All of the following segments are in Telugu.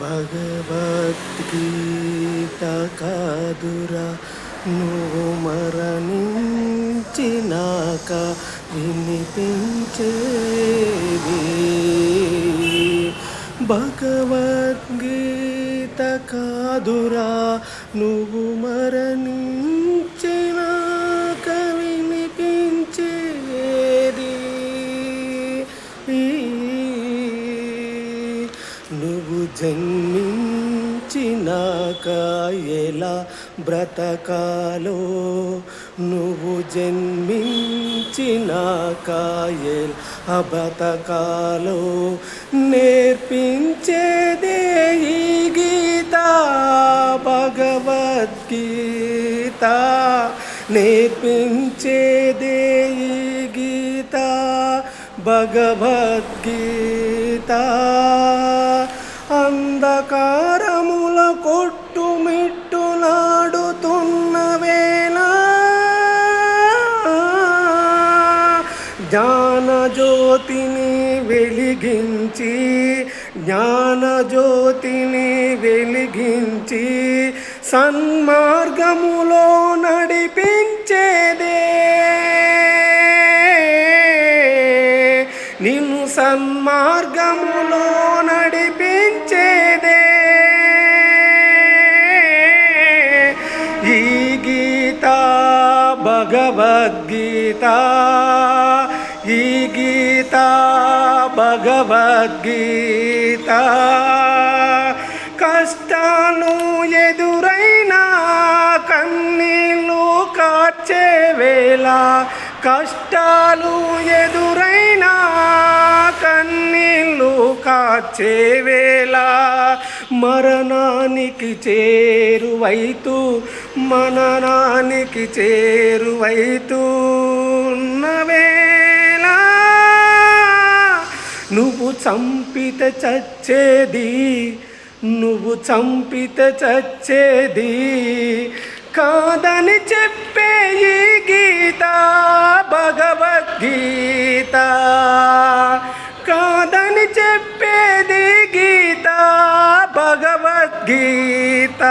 భగవద్గీత కాదురా నువ్వు మరణించినాక వినిపించేది. భగవద్గీత కాదురా నువ్వు మరణించే జన్మించినాక ఎలా బ్రతకాలో? నువ్వు జన్మించినాక ఎలా బ్రతకాలో నేర్పించేదే ఈ గీత భగవద్గీత. నేర్పించేదే ఈ గీత భగవద్గీత. అంధకారముల కొట్టుమిట్టులాడుతున్న వేళ జ్ఞానజ్యోతిని వెలిగించి జ్ఞానజ్యోతిని వెలిగించి సన్మార్గములో నడిపించేదే నిన్ను సన్మార్గములో నడిపించేదే. ఈ గీత భగవద్గీత ఈ గీత భగవద్గీత. కష్టాలు ఎదురైనా కన్నీళ్ళు కాచే వేళ కష్టాలు ఎదురైనా కన్నీళ్ళు కాచే మరణానికి చేరువైతూ మననానికి చేరువైతూ ఉన్నవేళ నువ్వు చంపిత చచ్చేది నువ్వు చంపిత చచ్చేది కాదని చెప్పే ఈ గీత భగవద్గీత. కాదని చెప్పేది గీత భగవద్గీత.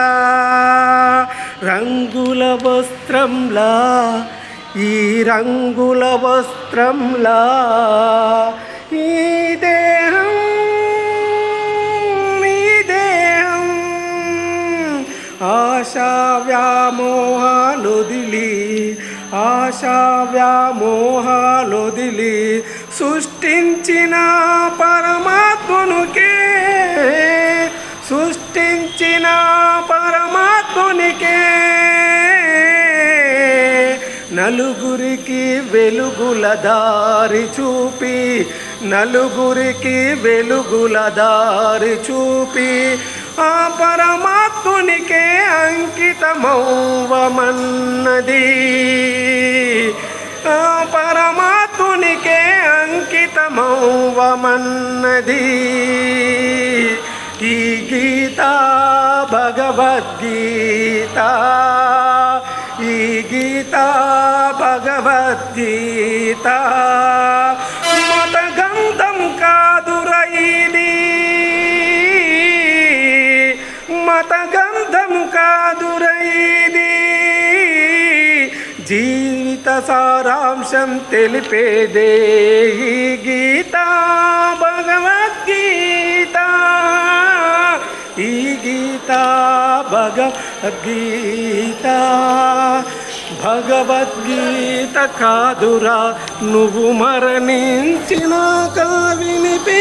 రంగుల వస్త్రంలా ఈ రంగుల వస్త్రంలా ఈ ఆశా వ్యామోహాలొదిలి ఆశా వ్యామోహాలొదిలి సృష్టించిన పరమాత్మనుకే సృష్టించిన పరమాత్మునికే. నలుగురికి వెలుగుల దారి చూపి నలుగురికి వెలుగుల దారి చూపి ఆ పరమాత్మునికే అంకితమౌవమన్నది ఆ పరమాత్మునికే అంకితమౌవమన్నది ఈ గీత భగవద్గీత ఈ గీత భగవద్గీత. మత కాదురైది. జీవిత సారాంశం తెలిపేదే ఈ గీత భగవద్గీత. ఈ గీత భగవద్గీత. భగవద్గీత కాదురా నువ్వు మరణించిన కవినిపించేది